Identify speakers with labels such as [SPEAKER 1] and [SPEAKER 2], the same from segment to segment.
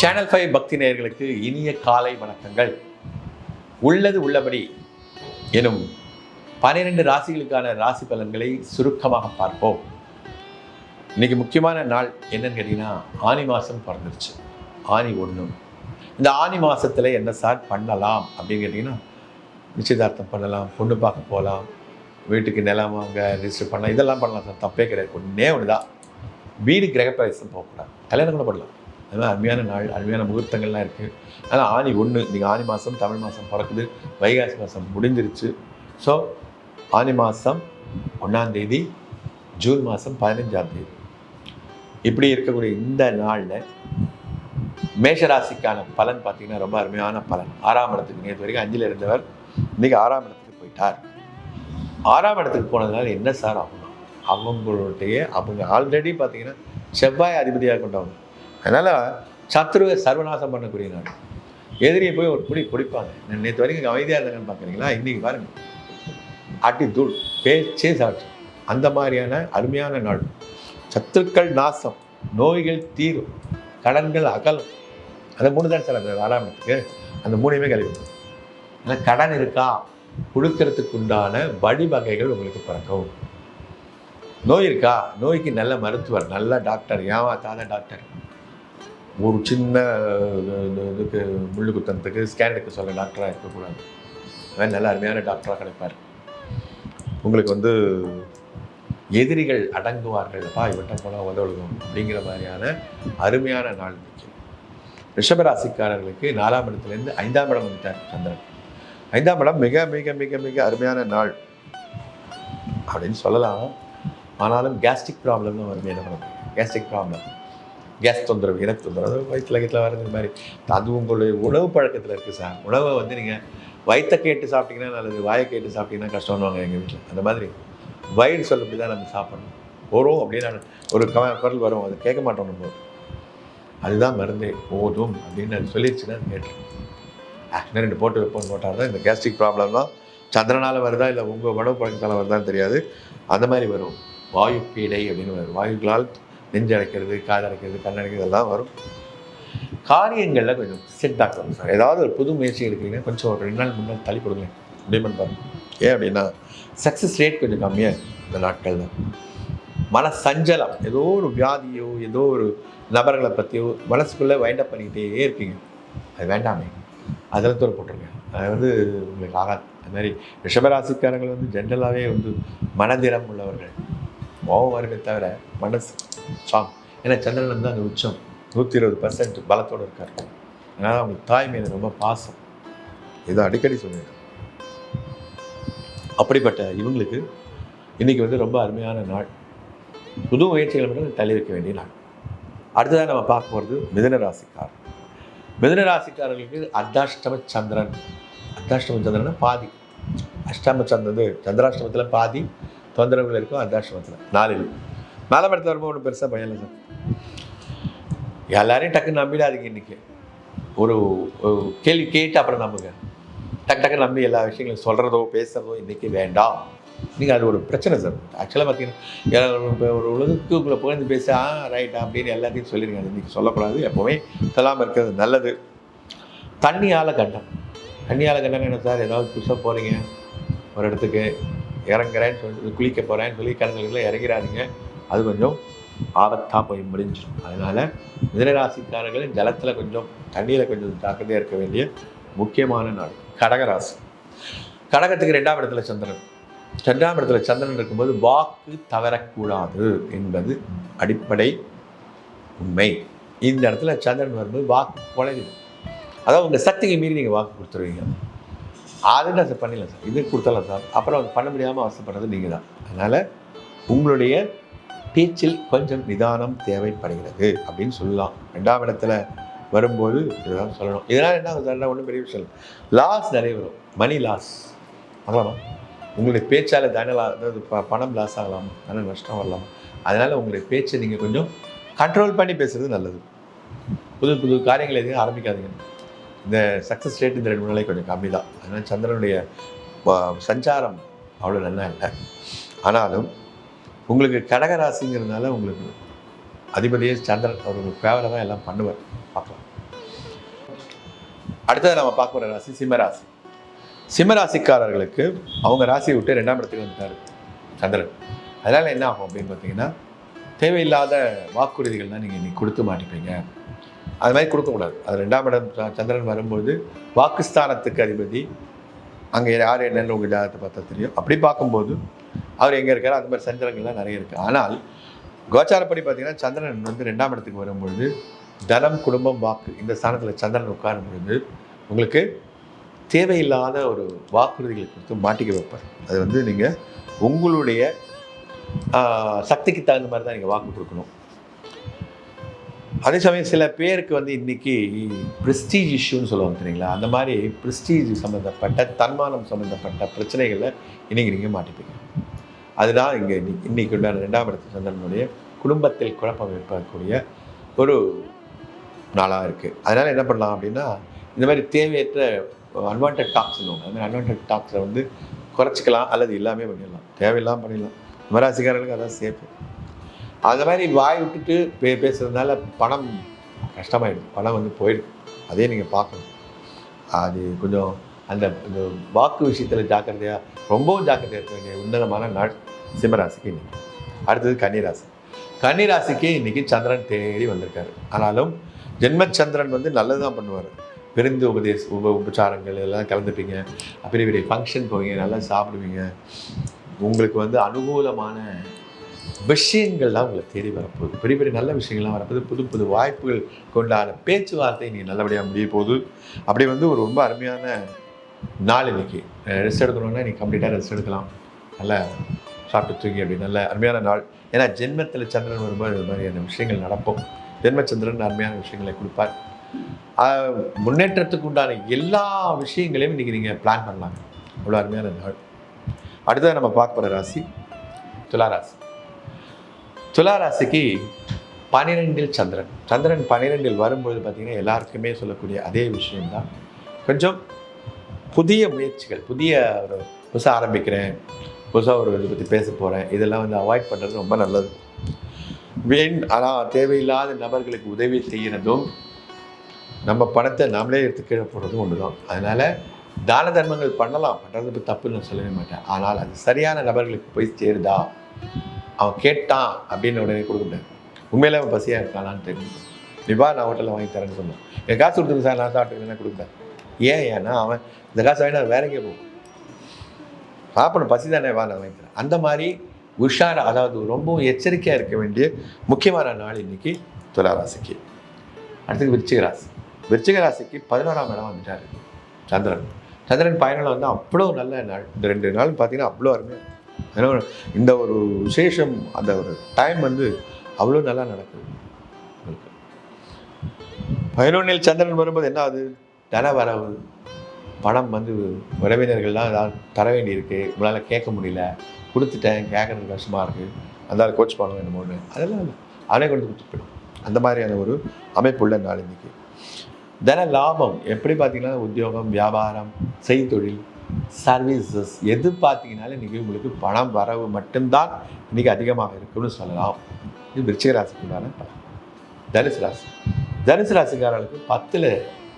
[SPEAKER 1] Channel five பக்தி நேயர்களுக்கு இனிய காலை வணக்கங்கள். உள்ளது உள்ளபடி எனும் பன்னிரெண்டு ராசிகளுக்கான ராசி பலன்களை சுருக்கமாக பார்ப்போம். இன்னைக்கு முக்கியமான நாள் என்னன்னு கேட்டிங்கன்னா ஆனி மாதம் பிறந்துருச்சு. ஆனி ஒன்று இந்த ஆனி மாதத்தில் என்ன சார் பண்ணலாம் அப்படின்னு கேட்டிங்கன்னா நிச்சயதார்த்தம் பண்ணலாம் பொண்ணு பார்க்க போகலாம் வீட்டுக்கு நிலம் வாங்க ரிஜிஸ்டர் பண்ணலாம் இதெல்லாம் பண்ணலாம் சார் தப்பே கிடையாது. ஒன்றே ஒன்று தான் வீடு கிரகப்பிரவேசம் போகக்கூடாது. கல்யாணம் கூட பண்ணலாம். அதெல்லாம் அருமையான நாள் அருமையான முகூர்த்தங்கள்லாம் இருக்குது ஆனால் ஆனி ஒன்று நீங்கள் ஆனி மாதம் தமிழ் மாதம் பிறக்குது வைகாசி மாதம் முடிஞ்சிருச்சு. ஸோ ஆனி மாதம் ஒன்றாந்தேதி ஜூன் மாதம் பதினஞ்சாம் தேதி. இப்படி இருக்கக்கூடிய இந்த நாளில் மேஷராசிக்கான பலன் பார்த்தீங்கன்னா ரொம்ப அருமையான பலன். ஆறாம் இடத்துக்கு நேற்று வரைக்கும் அஞ்சில் இருந்தவர் இன்னைக்கு ஆறாம் இடத்துக்கு போயிட்டார். ஆறாம் இடத்துக்கு போனதுனால என்ன சார் ஆகும்? அவங்களுடைய அவங்க ஆல்ரெடி பார்த்தீங்கன்னா செவ்வாய் அதிபதியாக கொண்டவங்க. அதனால் சத்ருவை சர்வநாசம் பண்ணக்கூடிய நாள். எதிரியை போய் ஒரு பிடி பிடிப்பாங்க நேற்று வரைக்கும் அமைதியாக இருந்தாங்கன்னு பார்க்குறீங்களா இன்றைக்கி பாருங்கள் அட்டி தூள் பேச்சே சாட்சி. அந்த மாதிரியான அருமையான நாடு சத்துருக்கள் நாசம் நோய்கள் தீரும் கடன்கள் அகலும். அந்த மூணு தான் சார் அந்த ஆறாமத்துக்கு அந்த மூணையுமே கழிவு ஆனால் கடன் இருக்கா? கொடுக்கறதுக்கு உண்டான வழிவகைகள் உங்களுக்கு பிறக்கும். நோய் இருக்கா? நோய்க்கு நல்ல மருத்துவர் நல்ல டாக்டர். ஏமாத்தாத டாக்டர்? ஒரு சின்ன இதுக்கு முள்ளு குத்தனத்துக்கு ஸ்கேனுக்கு சொல்ல டாக்டராக இருக்கக்கூடாது. அதான் நல்ல அருமையான டாக்டராக கிடைப்பார். உங்களுக்கு வந்து எதிரிகள் அடங்குவார்கள். அப்பா இவட்ட போனால் உதவுகும் அப்படிங்கிற மாதிரியான அருமையான நாள் இன்னைக்கு ரிஷபராசிக்காரர்களுக்கு நாலாம் இடத்துலேருந்து ஐந்தாம் இடம் வந்துட்டார் சந்திரன். ஐந்தாம் இடம் மிக மிக மிக மிக அருமையான நாள் அப்படின்னு சொல்லலாம். ஆனாலும் கேஸ்ட்ரிக் ப்ராப்ளம் தான் வரும் என்ன கேஸ்ட்ரிக் ப்ராப்ளம் கேஸ் தொந்தரவு எனக்கு தொந்தரவு. வயிற்றுல கீட்டில் வர்றது மாதிரி. அது உங்களுடைய உணவு பழக்கத்தில் இருக்குது சார் உணவை வந்து நீங்கள் வயிற்றை கேட்டு சாப்பிட்டீங்கன்னா நல்லது வாயை கேட்டு சாப்பிட்டீங்கன்னா கஷ்டம்னுவாங்க எங்கள் வீட்டில் அந்த மாதிரி வயிறு சொல்லப்படி தான் நம்ம சாப்பிடணும். வரும் அப்படின்னு ஒரு க குரல் வரும் அதை கேட்க மாட்டோம் நம்ம. அதுதான் மருந்தே. போதும் அப்படின்னு அது சொல்லிடுச்சுன்னா கேட்டுருக்கோம் ஆக்சுவலாக ரெண்டு போட்டு வைப்போம் போட்டால் தான் இந்த கேஸ்ட்ரிக் ப்ராப்ளம்லாம் சந்திரனால் வருதா இல்லை உங்கள் உணவு பழக்கத்தால் வருதான்னு தெரியாது. அந்த மாதிரி வரும். வாயு பீடை அப்படின்னு வரும். வாயுக்களால் நெஞ்சடைக்கிறது காதடைக்கிறது கண்ணடைக்கிறது அடைக்கிறது எல்லாம் வரும். காரியங்களில் கொஞ்சம் செட் ஆக்கணும் சார். ஏதாவது ஒரு புது முயற்சி எடுக்கிறீங்கன்னா கொஞ்சம் ஒரு ரெண்டு நாள் முன்னாடி தள்ளி கொடுங்க. அப்படின்னு பாருங்க. ஏன் அப்படின்னா சக்ஸஸ் ரேட் கொஞ்சம் கம்மியாக இருக்கும் இந்த நாட்களில். மன சஞ்சலம் ஏதோ ஒரு வியாதியோ ஏதோ ஒரு நபர்களை பற்றியோ மனசுக்குள்ளே வைண்டப் பண்ணிக்கிட்டே இருப்பீங்க. அது வேண்டாமே. அதில் தூர போட்டுருங்க. அது வந்து உங்களுக்கு ஆகாது. அது மாதிரி ரிஷபராசிக்காரங்கள் வந்து ஜென்ரலாகவே வந்து மனதிறம் உள்ளவர்கள். கோபம் வருமே தவிர மனசு சாம். ஏன்னா சந்திரன் வந்து அந்த உச்சம். நூற்றி இருபது பர்சன்ட் பலத்தோடு இருக்கார். அதனால் அவங்க தாய் மீது ரொம்ப பாசம். இதை அடிக்கடி சொல்லுவேன் அப்படிப்பட்ட இவங்களுக்கு இன்னைக்கு வந்து ரொம்ப அருமையான நாள். புது முயற்சிகளை மட்டும் தள்ளி வைக்க வேண்டிய நாள். அடுத்ததாக நம்ம பார்க்க போகிறது மிதுன ராசிக்காரர். மிதுன ராசிக்காரர்களுக்கு அர்த்தாஷ்டம சந்திரன். அர்த்தாஷ்டம சந்திரன்னா பாதி. அஷ்டம சந்திரன் சந்திராஷ்டமத்தில் பாதி. தொந்தரவுகள் இருக்கும் அர்த்தாசிரமத்தில் நாலு மேலே இடத்துல வரும்போது ஒன்றும் பெருசாக பயம் இல்லை சார். எல்லாரையும் டக்குன்னு நம்பிடாதீங்க இன்றைக்கி ஒரு ஒரு கேள்வி கேட்டு அப்புறம் நம்புங்க. டக்கு டக்கு நம்பி எல்லா விஷயங்களையும் சொல்கிறதோ பேசுகிறதோ இன்றைக்கி வேண்டாம். நீங்கள் அது ஒரு பிரச்சனை சார். ஆக்சுவலாக பார்த்தீங்கன்னா இப்போ ஒரு உலகத்துக்கு உங்களை புகழ்ந்து பேச ஆ ரைட் அப்படின்னு எல்லாத்தையும் சொல்லிடுங்க. அது இன்றைக்கி சொல்லக்கூடாது. எப்போவுமே சொல்லாமல் இருக்கிறது நல்லது. தண்ணியால் கண்டம். தண்ணியால் கண்டம் என்ன சார்? ஏதாவது புதுசாக போகிறீங்க ஒரு இடத்துக்கு. இறங்குறேன்னு சொல்லிட்டு குளிக்க போகிறேன்னு சொல்லி கடற்கரையில் இறங்கிறாதீங்க. அது கொஞ்சம் ஆபத்தாக போய் முடிஞ்சிடும். அதனால் மிதனராசிக்காரர்கள் ஜலத்தில் கொஞ்சம் தண்ணியில் கொஞ்சம் ஜாக்கிரதையாக இருக்க வேண்டிய முக்கியமான நாள் கடகராசி கடகத்துக்கு ரெண்டாம் இடத்துல சந்திரன். ரெண்டாம் இடத்துல சந்திரன் இருக்கும்போது வாக்கு தவறக்கூடாது என்பது அடிப்படை உண்மை. இந்த இடத்துல சந்திரன் வரும்போது வாக்கு குறையுது அதாவது உங்கள் சக்திக்கு மீறி நீங்கள் வாக்கு கொடுத்துருவீங்க. அது நான் சார்? பண்ணிடலாம் சார். இது கொடுத்தலாம் சார். அப்புறம் பண்ண முடியாமல் அவசரப்படுறது நீங்கள் தான் அதனால் உங்களுடைய பேச்சில் கொஞ்சம் நிதானம் தேவைப்படுகிறது அப்படின்னு சொல்லலாம். ரெண்டாம் இடத்துல வரும்போது இதுதான் சொல்லணும். இதனால் என்ன ஆகுது ஒன்றும் பெரிய விஷயம் லாஸ் நிறைய வரும். மணி லாஸ் ஆகலாமா உங்களுடைய பேச்சால் தன லா அதாவது ப- பணம் லாஸ் ஆகலாம். தன நஷ்டம் வரலாம். அதனால் உங்களுடைய பேச்சை நீங்கள் கொஞ்சம் கண்ட்ரோல் பண்ணி பேசுகிறது நல்லது. புது புது காரியங்கள் எதுவும் ஆரம்பிக்காதீங்க. இந்த சக்ஸஸ் ரேட் இந்த ரெண்டு நாளே நாளைக்கு கொஞ்சம் கம்மி தான். அதனால் சந்திரனுடைய சஞ்சாரம் அவ்வளோ நல்லா இல்லை. ஆனாலும் உங்களுக்கு கடகராசிங்கிறதுனால உங்களுக்கு அதிபதியே சந்திரன். அவர் உங்களுக்கு ஃபேவராக தான் எல்லாம் பண்ணுவார். பார்க்கலாம். அடுத்தது நம்ம பார்க்க போகிற ராசி சிம்மராசி. சிம்மராசிக்காரர்களுக்கு அவங்க ராசியை விட்டு ரெண்டாம் இடத்துக்கு வந்துட்டார் சந்திரன். அதனால் என்ன ஆகும் அப்படின்னு பார்த்தீங்கன்னா தேவையில்லாத வாக்குறுதிகள்லாம் நீங்கள் இன்னைக்கு கொடுத்து மாட்டிப்பீங்க அது மாதிரி கொடுக்கக்கூடாது அது ரெண்டாம் இடம் சந்திரன் வரும்போது பாகிஸ்தானத்துக்கு அதிபதி அங்கே யார் என்னென்னு உங்கள் ஜாதகத்தை பார்த்தா தெரியும். அப்படி பார்க்கும்போது அவர் எங்கே இருக்காரோ? அந்த மாதிரி சந்திரங்கள்லாம் நிறைய இருக்குது ஆனால் கோச்சாரப்படி பார்த்தீங்கன்னா சந்திரன் வந்து ரெண்டாம் இடத்துக்கு வரும்பொழுது தனம் குடும்பம் வாக்கு இந்த ஸ்தானத்தில் சந்திரன் உட்காரும் பொழுது உங்களுக்கு தேவையில்லாத ஒரு வாக்குறுதிகளை கொடுத்து மாட்டிக்க வைப்பார். அது வந்து நீங்கள் உங்களுடைய சக்திக்கு தகுந்த மாதிரி தான் நீங்கள் வாக்கு கொடுக்கணும். அதே சமயம் சில பேருக்கு வந்து இன்றைக்கி ப்ரெஸ்டீஜ் இஷ்யூன்னு சொல்லுவாங்க தெரியுங்களா? அந்த மாதிரி ப்ரெஸ்டீஜ் சம்மந்தப்பட்ட தன்மானம் சம்மந்தப்பட்ட பிரச்சனைகளில் இன்றைக்கி நீங்கள் மாட்டிப்பீங்க. அதுதான் இங்கே இன்னைக்கு இன்னைக்கு உண்டான ரெண்டாம் இடத்து சந்திரனுடைய குடும்பத்தில் குழப்பம் ஏற்படக்கூடிய ஒரு நாளாக இருக்குது அதனால் என்ன பண்ணலாம் அப்படின்னா இந்த மாதிரி தேவையற்ற அன்வான்ட் டாக்ஸ் அந்த மாதிரி அன்வான்ட் டாக்ஸை வந்து குறைச்சிக்கலாம் அல்லது எல்லாமே பண்ணிடலாம். தேவையில்லாமல் பண்ணிடலாம். மராசிக்காரர்களுக்கு அதான் சேஃபு அந்த மாதிரி வாய் விட்டுட்டு பே பேசுகிறதுனால பணம் கஷ்டமாயிடும். பணம் வந்து போயிடும். அதே நீங்கள் பார்க்கணும். அது கொஞ்சம் அந்த இந்த வாக்கு விஷயத்தில் ஜாக்கிரதையாக ரொம்பவும் ஜாக்கிரதையாக இருக்க வேண்டிய உன்னதமான நாள் சிம்மராசிக்கு இன்னைக்கு. அடுத்தது கன்னிராசி. கன்னிராசிக்கு இன்றைக்கி சந்திரன் தேடி வந்திருக்காரு. ஆனாலும் ஜென்மச்சந்திரன் வந்து நல்லது தான் பண்ணுவார். விருந்து உபதேச உப உபச்சாரங்கள் எல்லாம் கலந்துப்பீங்க. பெரிய பெரிய ஃபங்க்ஷன் போவீங்க. நல்லா சாப்பிடுவீங்க. உங்களுக்கு வந்து அனுகூலமான விஷயங்கள்லாம் உங்களை தேடி வரப்போகுது. பெரிய பெரிய நல்ல விஷயங்கள்லாம் வரப்போகுது. புது புது வாய்ப்புகள் கொண்டான பேச்சுவார்த்தை நீங்கள் நல்லபடியாக முடிய போகுது. அப்படி வந்து ஒரு ரொம்ப அருமையான நாள் இன்னைக்கு. ரெஸ்ட் எடுக்கணும்னா நீ கம்ப்ளீட்டாக ரெஸ்ட் எடுக்கலாம். நல்லா சாப்பிட்டு தூங்கி அப்படி. நல்ல அருமையான நாள். ஏன்னா ஜென்மத்தில் சந்திரன் வரும்போது இது மாதிரியான விஷயங்கள் நடக்கும். ஜென்மச்சந்திரன் அருமையான விஷயங்களை கொடுப்பார். முன்னேற்றத்துக்கு உண்டான எல்லா விஷயங்களையும் இன்றைக்கி நீங்கள் பிளான் பண்ணலாம் அவ்வளோ அருமையான நாள். அடுத்தது நம்ம பார்க்க போகிற ராசி? துளாராசி. துளாராசிக்கு பன்னிரெண்டில் சந்திரன். சந்திரன் பன்னிரெண்டில் வரும்பொழுது பார்த்திங்கன்னா எல்லாருக்குமே சொல்லக்கூடிய அதே விஷயம்தான். கொஞ்சம் புதிய முயற்சிகள் புதிய ஒரு புதுசாக ஆரம்பிக்கிறேன் புதுசாக ஒரு இதை பற்றி பேச போகிறேன் இதெல்லாம் வந்து அவாய்ட் பண்ணுறது ரொம்ப நல்லது. வேண் ஆனால் தேவையில்லாத நபர்களுக்கு உதவி செய்கிறதும் நம்ம பணத்தை நாமளே எடுத்து கீழே போடுறதும் ஒன்று தான் அதனால் தான தர்மங்கள் பண்ணலாம் பண்ணுறது இப்போ தப்புன்னு சொல்லவே மாட்டேன். ஆனால் அது சரியான நபர்களுக்கு போய் சேருதா? அவன் கேட்டான் அப்படின்னு உடனே கொடுக்க முடியாது. உண்மையில அவன் பசியாக இருக்கானான்னு தெரியும். நிபா நான் ஹோட்டலில் வாங்கி தரேன்னு சொன்னான். என் காசு கொடுத்துருங்க சார் நான் சாப்பிட்டுருக்கேன் கொடுப்பேன் ஏன் ஏன்னா அவன் இந்த காசு வாங்கினா வேற போகும். சாப்பிடணும் பசி தானே வா நான் வாங்கி தரேன். அந்த மாதிரி உஷார் அதாவது ரொம்பவும் எச்சரிக்கையாக இருக்க வேண்டிய முக்கியமான நாள் இன்னைக்கு துளாராசிக்கு. அடுத்தது விருச்சிக ராசி. விருச்சிக ராசிக்கு பதினோராம் இடம் வந்துட்டார் சந்திரன். சந்திரன் பயணம் வந்து அவ்வளோ நல்ல நாள். இந்த ரெண்டு நாள் பார்த்தீங்கன்னா அவ்வளோ அருமையாக ஏன்னா இந்த ஒரு விசேஷம் அந்த ஒரு டைம் வந்து அவ்வளோ நல்லா நடக்குது. பதினொன்றில் சந்திரன் வரும்போது என்ன ஆகுது? தன வரவு பணம் வந்து உறவினர்கள்லாம் ஏதாவது தர வேண்டியிருக்கு. உங்களால் கேட்க முடியல. கொடுத்துட்டேன் கேட்கறது கஷ்டமாக இருக்குது அந்த கோச் பண்ணணும் என்னமோன்னு அதெல்லாம் இல்லை அவனே கொண்டு கொடுத்துட்டு போயிடும். அந்த மாதிரியான ஒரு அமைப்புள்ள நாள் இன்றைக்கி தன லாபம். எப்படி பார்த்தீங்கன்னா உத்தியோகம் வியாபாரம் செய்தொழில் சர்வீசஸ் எது பார்த்தீங்கனாலும் இன்றைக்கி உங்களுக்கு பணம் வரவு மட்டும்தான் இன்றைக்கி அதிகமாக இருக்குன்னு சொல்லலாம். இது விருச்சிக ராசிக்குண்டான பலன். தனுசு ராசி. தனுசு ராசிக்காரர்களுக்கு பத்தில்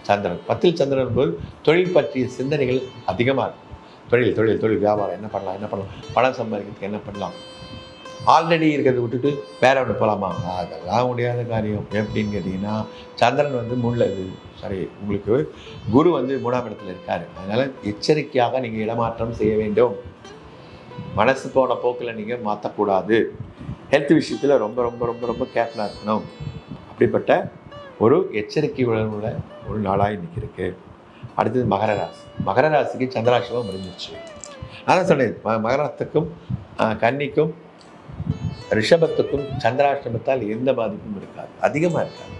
[SPEAKER 1] சந்திரன். பத்தில் சந்திரன் போது தொழில் பற்றிய சிந்தனைகள் அதிகமாக இருக்கும். தொழில் தொழில் தொழில் வியாபாரம் என்ன பண்ணலாம் என்ன பண்ணலாம்? பணம் சம்பாதிக்கிறதுக்கு என்ன பண்ணலாம்? ஆல்ரெடி இருக்கிறத விட்டுட்டு வேற ஒன்று போகலாமா அதெல்லாம் முடியாத காரியம். எப்படின்னு கேட்டிங்கன்னா சந்திரன் வந்து முள்ள இது சாரி உங்களுக்கு குரு வந்து மூணாம் இடத்துல இருக்கார். அதனால் எச்சரிக்கையாக நீங்கள் இடமாற்றம் செய்ய வேண்டும். மனசு போன போக்கில் நீங்கள் மாற்றக்கூடாது ஹெல்த் விஷயத்தில் ரொம்ப ரொம்ப ரொம்ப ரொம்ப கேர்ஃபுல்லாக இருக்கணும். அப்படிப்பட்ட ஒரு எச்சரிக்கை உணர்வுள்ள ஒரு நாளாக இன்றைக்கி இருக்குது அடுத்தது மகர ராசி. மகர ராசிக்கு சந்திராசிரமம் முடிஞ்சிச்சு நான் சொன்னேன் ம- மகரத்துக்கும் கன்னிக்கும் ரிஷபத்துக்கும் சந்திராஷ்டமத்தால் எந்த பாதிப்பும் இருக்காது. அதிகமாக இருக்காது.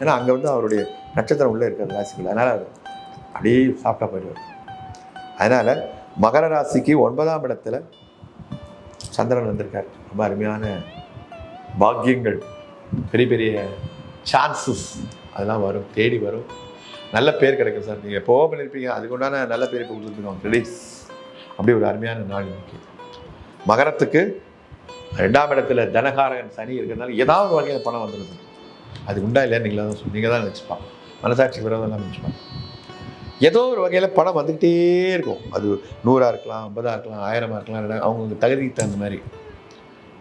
[SPEAKER 1] ஏன்னா அங்கே வந்து அவருடைய நட்சத்திரம் உள்ளே இருக்கிற ராசிகள். அதனால் அது அப்படியே சாப்பிட்டா போயிடுவார். அதனால் மகர ராசிக்கு ஒன்பதாம் இடத்துல சந்திரன் வந்திருக்கார். ரொம்ப அருமையான பாக்கியங்கள் பெரிய பெரிய சான்சஸ் அதெல்லாம் வரும் தேடி வரும். நல்ல பேர் கிடைக்கும் சார். நீங்கள் எப்போவோ பண்ணியிருப்பீங்க அதுக்கு உண்டான நல்ல பேர் இப்போ கொடுத்துருக்கோம் ரிலீஸ் அப்படி ஒரு அருமையான நாள் இன்னைக்கு மகரத்துக்கு ரெண்டாம் இடத்துல தனகாரகன் சனி இருக்கிறதுனால ஏதாவது ஒரு வகையில் பணம் வந்துடுது அது உண்டா இல்லையா நீங்களா தான் சொல்லி. நீங்கள் தான் நினச்சிப்பாங்க. மனசாட்சி விரோதம்லாம் நினச்சிப்பாங்க. ஏதோ ஒரு வகையில் பணம் வந்துக்கிட்டே இருக்கும். அது நூறாக இருக்கலாம் ஐம்பதாக இருக்கலாம் ஆயிரமாக இருக்கலாம் ரெண்டா- அவங்களுக்கு தகுதிக்கு தகுந்த மாதிரி.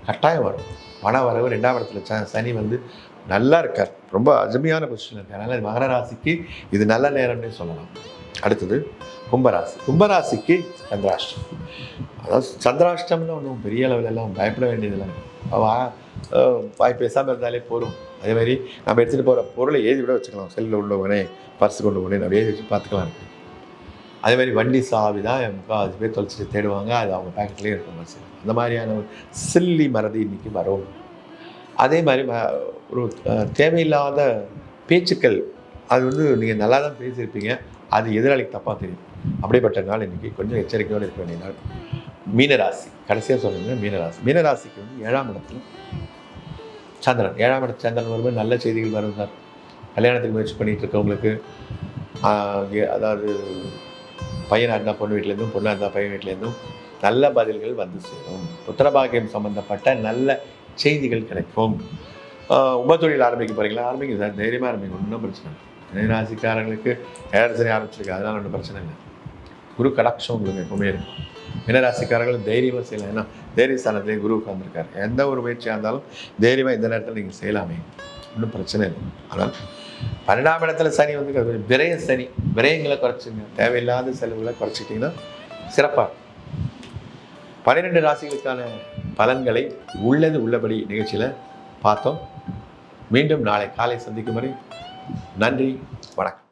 [SPEAKER 1] கட்டாயம் வரும். பண வரவு ரெண்டாம் இடத்துல ச- சனி வந்து நல்லா இருக்கார். ரொம்ப அருமையான பொசிஷன் இருக்கார். அதனால் மகர ராசிக்கு இது நல்ல நேரம்னே சொல்லலாம். அடுத்தது கும்பராசி. கும்பராசிக்கு சந்திராஷ்டம். அதாவது சந்திராஷ்டம்னு ஒன்றும் பெரிய அளவில் எல்லாம் பயப்பட வேண்டியதில்லை. அவன் வாய் பேசாமல் இருந்தாலே போதும். அதே மாதிரி நம்ம எடுத்துகிட்டு போகிற பொருளை ஏதி விட வச்சுக்கலாம். செல்லில் உள்ள உடனே பர்ஸ் கொண்டு உடனே அப்படியே வச்சு பார்த்துக்கலாம். அதே மாதிரி வண்டி சாவி தான் முக்கால்வாசி பேர் தொலைச்சிட்டு தேடுவாங்க. அது அவங்க பேக்கெட்லேயே இருக்க மாதிரி அந்த மாதிரியான ஒரு சில்லி மறதி இன்னைக்கு வரும். அதே மாதிரி ம- ஒரு தேவையில்லாத பேச்சுக்கள். அது வந்து நீங்கள் நல்லா தான் பேசியிருப்பீங்க. அது எதிராளிக்கு தப்பாக தெரியும். அப்படிப்பட்ட நாள் இன்றைக்கி கொஞ்சம் எச்சரிக்கையோடு இருக்க வேண்டிய நாள். மீனராசி. கடைசியாக சொல்லணும்னா மீனராசி. மீனராசிக்கு வந்து ஏழாம் இடத்துல சந்திரன். ஏழாம் இடத்து சந்திரன் வரும்போது நல்ல செய்திகள் வரும் சார். கல்யாணத்துக்கு முயற்சி பண்ணிட்டு இருக்கவங்களுக்கு அதாவது பையனாக இருந்தால் பொண்ணு வீட்டிலேருந்தும் பொண்ணாக இருந்தால் பையன் வீட்டிலேருந்தும் நல்ல பதில்கள் வந்து சேரும். புத்திரபாகியம் சம்மந்தப்பட்ட நல்ல செய்திகள் கிடைக்கும். ஆஹ், உபத்தொழில் ஆரம்பிக்க போகிறீங்களா ஆரம்பிங்க சார். தைரியமாக ஆரம்பிங்க ஒன்றும் பிரச்சனை இல்லை. மீனராசிக்காரங்களுக்கு ஏழரை ஆரம்பிச்சிருக்கு. அதனால ஒன்றும் பிரச்சனை இல்லை. குரு கடாட்சம் உங்களுக்கு எப்பவுமே இருக்கும். மீனராசிக்காரர்கள் தைரியமாக செய்யலாம். ஏன்னா தைரியஸ்தானத்திலே குரு உட்காந்துருக்காரு எந்த ஒரு முயற்சியாக இருந்தாலும் தைரியமாக இந்த நேரத்தில் நீங்கள் செய்யலாமே. ஒன்றும் பிரச்சனை இல்லை. ஆனால் பன்னெண்டாம் இடத்துல சனி வந்து கொஞ்சம் விரய சனி. விரயங்களை குறைச்சிங்க. தேவையில்லாத செலவுகளை குறைச்சிட்டிங்கன்னா சிறப்பாக பன்னிரெண்டு ராசிகளுக்கான பலன்களை உள்ளது உள்ளபடி நிகழ்ச்சியில் பார்த்தோம். மீண்டும் நாளை காலை சந்திக்கும் வரை நன்றி வணக்கம்.